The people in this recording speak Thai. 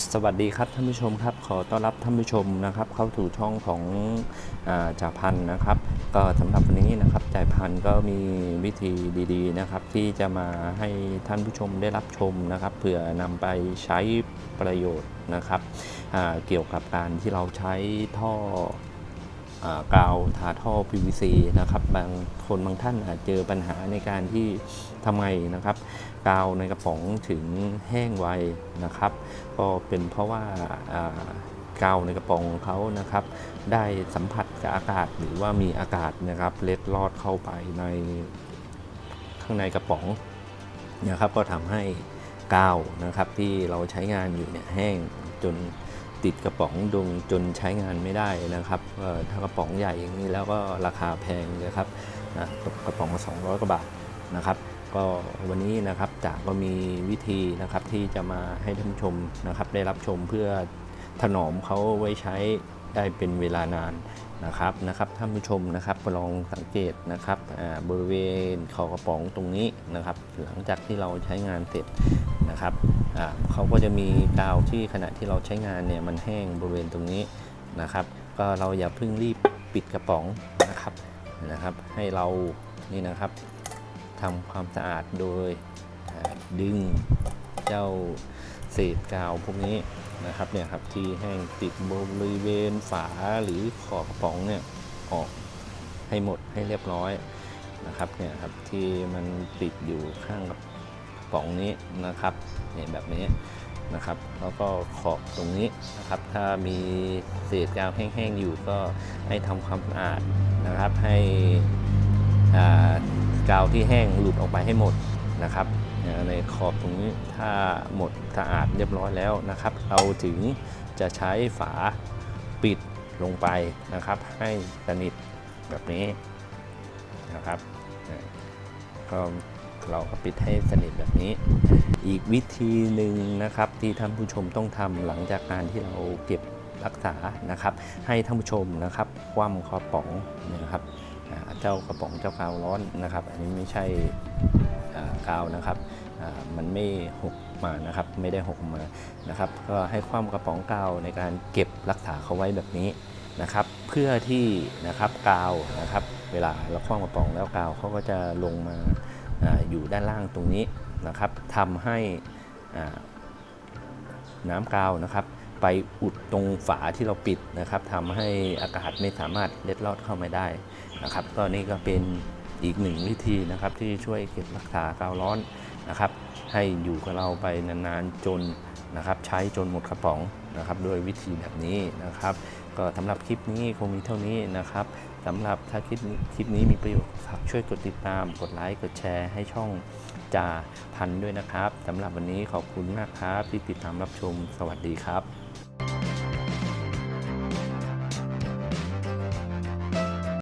สวัสดีครับท่านผู้ชมครับ ขอต้อนรับท่านผู้ชมนะครับ เข้าถู่ช่องของอจ่าพันนะครับ ก็สำหรับวันนี้นะครับจ่าพันก็มีวิธีดีๆนะครับ ที่จะมาให้ท่านผู้ชมได้รับชมนะครับเผื่อนำไปใช้ประโยชน์นะครับเกี่ยวกับการที่เราใช้ท่อ กาวทาท่อ PVC นะครับบางคนบางท่านอาจเจอปัญหาในการที่ทำไงนะครับ กาวในกระป๋องถึงแห้งไวนะครับ ก็เป็นเพราะว่ากาวในกระป๋องเขานะครับ ได้สัมผัสกับอากาศหรือว่ามีอากาศนะครับเล็ดลอดเข้าไปในข้างในกระป๋องนะครับ ก็ทำให้กาวนะครับที่เราใช้งานอยู่เนี่ยแห้งจน ติดกระป๋องดงจนใช้งานไม่ได้นะครับถ้ากระป๋องใหญ่อย่างนี้แล้วก็ราคาแพงเลยครับนะตกกระป๋องละ200กว่าบาทนะครับ ก็วันนี้นะครับจากก็มีวิธีนะครับที่จะมาให้ท่านชมนะครับ ได้รับชมเพื่อถนอมเขาไว้ใช้ได้เป็นเวลานานนะครับนะครับท่านผู้ชมนะครับลองสังเกตนะครับบริเวณขอกระป๋องตรงนี้นะครับ หลังจากที่เราใช้งานเสร็จ นะครับเขาก็จะมีกาวที่ขณะที่เราใช้งานเนี่ยมันแห้งบริเวณตรงนี้นะครับ ก็เราอย่าเพิ่งรีบปิดกระป๋องนะครับนะครับ ให้เรานี่นะครับทำความสะอาดโดยดึงเจ้าเศษกาวพวกนี้นะครับเนี่ยครับที่แห้งติดบริเวณฝาหรือขอบกระป๋องเนี่ยออกให้หมดให้เรียบร้อยนะครับเนี่ยครับที่มันติดอยู่ข้างกับ ป๋องนี้นะครับเนี่ยแบบนี้นะครับ แล้วก็ขอบตรงนี้นะครับ ถ้ามีเศษกาวแห้งๆอยู่ก็ให้ทำความสะอาดนะครับ ให้กาวที่แห้งหลุดออกไปให้หมดนะครับในขอบตรงนี้ถ้าหมดสะอาดเรียบร้อยแล้วนะครับ เราถึงจะใช้ฝาปิดลงไปนะครับ ให้สนิทแบบนี้นะครับก็ เราก็ปิดให้สนิทแบบนี้ อีกวิธีหนึ่งนะครับที่ท่านผู้ชมต้องทำหลังจากการที่เราเก็บรักษานะครับ ให้ท่านผู้ชมนะครับ คว่ำกระป๋องนะครับเจ้ากระป๋องเจ้ากาวร้อนนะครับ อันนี้ไม่ใช่กาวนะครับมันไม่หกมานะครับ ไม่ได้หกมานะครับ ก็ให้คว่ำกระป๋องกาวในการเก็บรักษาเขาไว้แบบนี้นะครับ เพื่อที่นะครับกาวนะครับ เวลาเราคว่ำกระป๋องแล้วกาวเขาก็จะลงมา อยู่ด้านล่างตรงนี้นะครับทำให้น้ำกาวนะครับ ไปอุดตรงฝาที่เราปิดนะครับทำให้อากาศไม่สามารถเล็ดลอดเข้ามาได้นะครับก็นี่ก็เป็นอีกหนึ่งวิธีนะครับที่ช่วยเก็บรักษากาวร้อนนะครับ ให้อยู่กับเราไปนานๆจนนะครับ ใช้จนหมดกระป๋อง นะครับโดยวิธีแบบนี้นะครับ ก็สำหรับคลิปนี้คงมีเท่านี้นะครับสำหรับถ้าคลิปนี้คลิปนี้มีประโยชน์ฝากช่วยกดติดตาม กดไลค์กดแชร์ให้ช่องจ่าพันด้วยนะครับสำหรับวันนี้ขอบคุณมากครับที่ติดตามรับชมสวัสดีครับ